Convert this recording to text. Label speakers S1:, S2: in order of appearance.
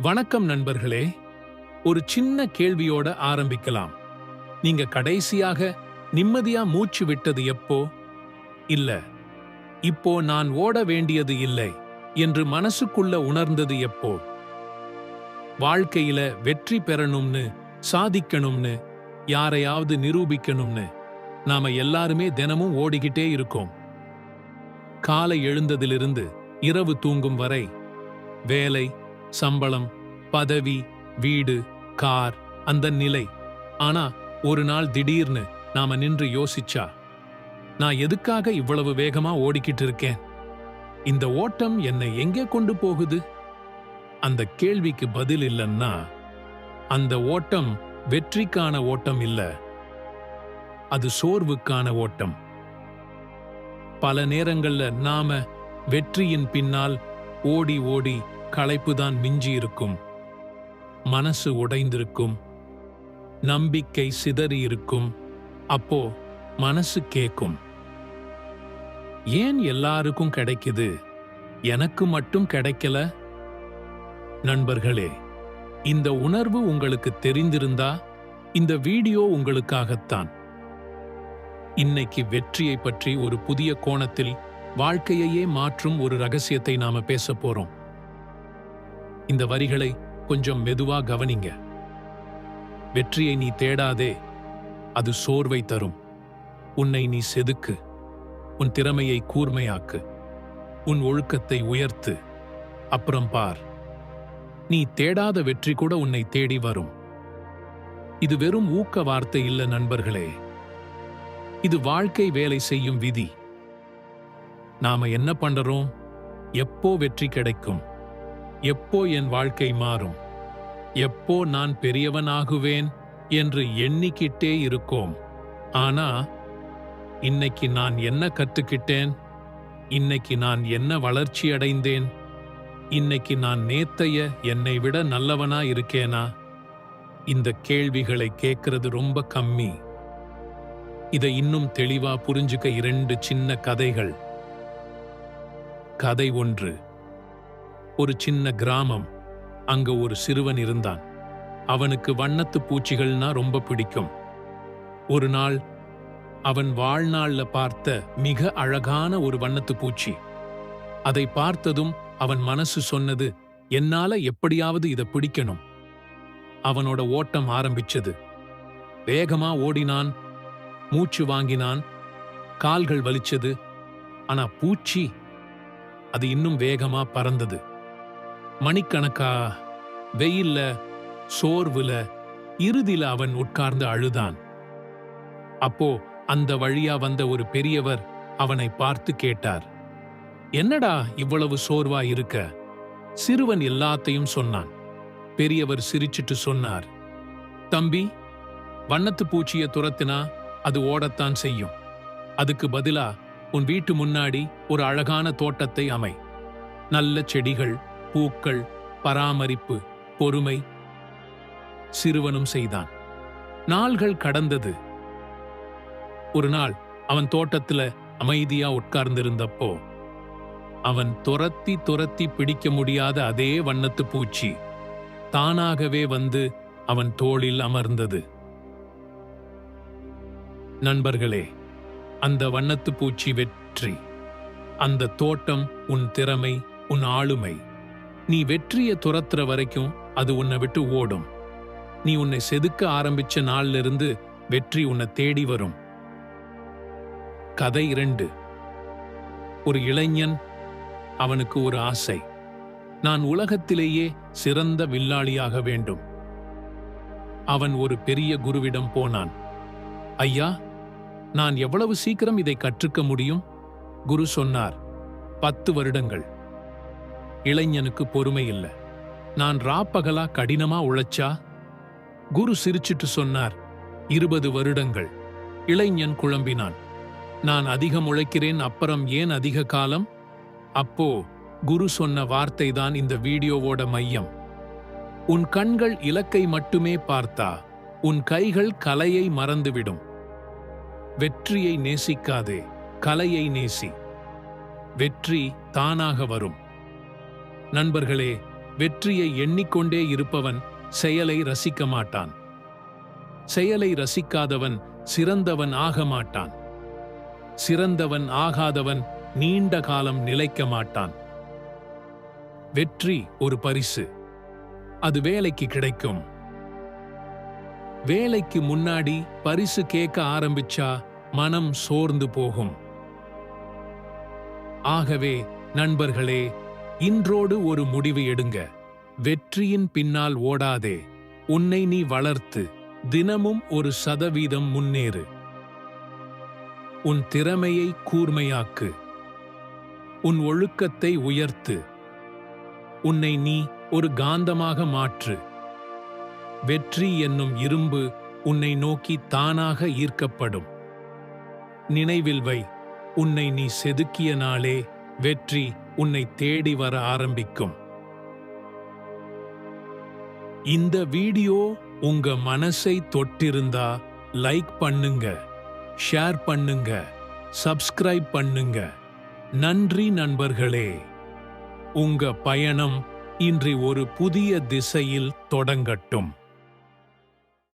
S1: வணக்கம் நண்பர்களே. ஒரு சின்ன கேள்வியோட ஆரம்பிக்கலாம். நீங்க கடைசியாக நிம்மதியா மூச்சு விட்டது எப்போ? இல்ல இப்போ நான் ஓட வேண்டியது இல்லை என்று மனசுக்குள்ள உணர்ந்தது எப்போ? வாழ்க்கையில வெற்றி பெறணும்னு சாதிக்கணும்னு யாரையாவது நிரூபிக்கணும்னு நாம எல்லாருமே தினமும் ஓடிக்கிட்டே இருக்கோம். காலை எழுந்ததிலிருந்து இரவு தூங்கும் வரை வேலை சம்பளம் பதவி வீடு கார் அந்த நிலை. ஆனா ஒரு நாள் திடீர்னு நாம நின்று யோசிச்சா நான் எதுக்காக இவ்வளவு வேகமா ஓடிக்கிட்டு இருக்கேன்? இந்த ஓட்டம் என்னை எங்கே கொண்டு போகுது? அந்த கேள்விக்கு பதில் இல்லைன்னா அந்த ஓட்டம் வெற்றிக்கான ஓட்டம் இல்ல. அது சோர்வுக்கான ஓட்டம். பல நேரங்கள்ல நாம வெற்றியின் பின்னால் ஓடி ஓடி களைப்புதான் மிஞ்சி இருக்கும் மனசு உடைந்திருக்கும். நம்பிக்கை சிதறி இருக்கும் அப்போ மனசு கேக்கும். ஏன் எல்லாருக்கும் கிடைக்குது? எனக்கு மட்டும் கிடைக்கல? நண்பர்களே இந்த உணர்வு உங்களுக்கு தெரிந்திருந்தா இந்த வீடியோ உங்களுக்காகத்தான். இன்னைக்கு வெற்றியை பற்றி ஒரு புதிய கோணத்தில் வாழ்க்கையையே மாற்றும் ஒரு ரகசியத்தை நாம பேச போறோம். இந்த வரிகளை கொஞ்சம் மெதுவா கவனிங்க. வெற்றியை நீ தேடாதே அது சோர்வை தரும். உன்னை நீ செதுக்கு உன் திறமையை கூர்மையாக்கு உன் ஒழுக்கத்தை உயர்த்து அப்புறம் பார். நீ தேடாத வெற்றி கூட உன்னை தேடி வரும். இது வெறும் ஊக்க வார்த்தை இல்ல நண்பர்களே. இது வாழ்க்கை வேலை செய்யும் விதி. நாம என்ன பண்றோம்? எப்போ வெற்றி கிடைக்கும்? எப்போ என் வாழ்க்கை மாறும்? எப்போ நான் பெரியவனாகுவேன் என்று எண்ணிக்கிட்டே இருக்கோம். ஆனா இன்னைக்கு நான் என்ன கத்துக்கிட்டேன்? இன்னைக்கு நான் என்ன வளர்ச்சி அடைந்தேன்? இன்னைக்கு நான் நேத்தைய என்னை விட நல்லவனா இருக்கேனா? இந்த கேள்விகளை கேட்கறது ரொம்ப கம்மி. இதை இன்னும் தெளிவா புரிஞ்சுக்க இரண்டு சின்ன கதைகள். கதை ஒன்று ஒரு சின்ன கிராமம். அங்க ஒரு சிறுவன் இருந்தான். அவனுக்கு வண்ணத்து பூச்சிகள்னா ரொம்ப பிடிக்கும். ஒரு நாள் அவன் வாழ்நாள்ல பார்த்த மிக அழகான ஒரு வண்ணத்து பூச்சி. அதை பார்த்ததும் அவன் மனசு சொன்னது என்னால எப்படியாவது இதை பிடிக்கணும். அவனோட ஓட்டம் ஆரம்பிச்சது. வேகமா ஓடினான் மூச்சு வாங்கினான் கால்கள் வலிச்சது. ஆனா பூச்சி அது இன்னும் வேகமா பறந்தது. மணிக்கணக்கா வெயில்ல சோர்வுல இறுதியில அவன் உட்கார்ந்து அழுதான். அப்போ அந்த வழியா வந்த ஒரு பெரியவர் அவனை பார்த்து கேட்டார் என்னடா இவ்வளவு சோர்வா இருக்க? சிறுவன் எல்லாத்தையும் சொன்னான். பெரியவர் சிரிச்சிட்டு சொன்னார் தம்பி வண்ணத்து பூச்சிய துரத்தினா அது ஓடத்தான் செய்யும். அதுக்கு பதிலா உன் வீட்டு முன்னாடி ஒரு அழகான தோட்டத்தை அமை நல்ல செடிகள் பூக்கள் பராமரிப்பு பொறுமை சிறுவனும் செய்தான். நாள்கள் கடந்தது. ஒரு நாள் அவன் தோட்டத்துல அமைதியா உட்கார்ந்திருந்தப்போ அவன் துரத்தி துரத்தி பிடிக்க முடியாத அதே வண்ணத்து பூச்சி தானாகவே வந்து அவன் தோளில் அமர்ந்தது. நண்பர்களே அந்த வண்ணத்து பூச்சி வெற்றி. அந்த தோட்டம் உன் திறமை உன் ஆளுமை. நீ வெற்றியை துரத்துற வரைக்கும் அது உன்னை விட்டு ஓடும். நீ உன்னை செதுக்க ஆரம்பிச்ச நாள்ல இருந்து வெற்றி உன்னை தேடி வரும். கதை இரண்டு. ஒரு இளைஞன் அவனுக்கு ஒரு ஆசை. நான் உலகத்திலேயே சிறந்த வில்லாளியாக வேண்டும். அவன் ஒரு பெரிய குருவிடம் போனான். ஐயா நான் எவ்வளவு சீக்கிரம் இதை கற்றுக்க முடியும்? குரு சொன்னார். பத்து வருடங்கள். இளைஞனுக்கு பொறுமை இல்லை. நான் ராப்பகலா கடினமா உழைச்சா? குரு சிரிச்சிட்டு சொன்னார் இருபது வருடங்கள். இளைஞன் குழம்பினான் நான் அதிகம் உழைக்கிறேன் அப்புறம் ஏன் அதிக காலம்? அப்போ குரு சொன்ன வார்த்தை தான் இந்த வீடியோவோட மையம். உன் கண்கள் இலக்கை மட்டுமே பார்த்தா உன் கைகள் கலையை மறந்துவிடும். வெற்றியை நேசிக்காதே கலையை நேசி. வெற்றி தானாக வரும். நண்பர்களே வெற்றியை எண்ணிக்கொண்டே இருப்பவன் செயலை ரசிக்க மாட்டான். செயலை ரசிக்காதவன் சிறந்தவன் ஆக மாட்டான். சிறந்தவன் ஆகாதவன் நீண்ட காலம் நிலைக்க மாட்டான். வெற்றி ஒரு பரிசு. அது வேலைக்கு கிடைக்கும். வேலைக்கு முன்னாடி பரிசு கேட்க ஆரம்பிச்சா மனம் சோர்ந்து போகும். ஆகவே நண்பர்களே இன்றோடு ஒரு முடிவு எடுங்க. வெற்றியின் பின்னால் ஓடாதே. உன்னை நீ வளர்த்து தினமும் ஒரு சதவீதம் முன்னேறு. உன் திறமையை கூர்மையாக்கு. உன் ஒழுக்கத்தை உயர்த்து. உன்னை நீ ஒரு காந்தமாக மாற்று. வெற்றி என்னும் இரும்பு உன்னை நோக்கி தானாக ஈர்க்கப்படும். நினைவில் வை உன்னை நீ செதுக்கிய நாளே வெற்றி. உன்னை தேடி வர ஆரம்பிக்கும். இந்த வீடியோ உங்க மனசை தொட்டிருந்தா லைக் பண்ணுங்க ஷேர் பண்ணுங்க சப்ஸ்கிரைப் பண்ணுங்க. நன்றி நண்பர்களே. உங்க பயணம் இன்று ஒரு புதிய திசையில் தொடங்கட்டும்.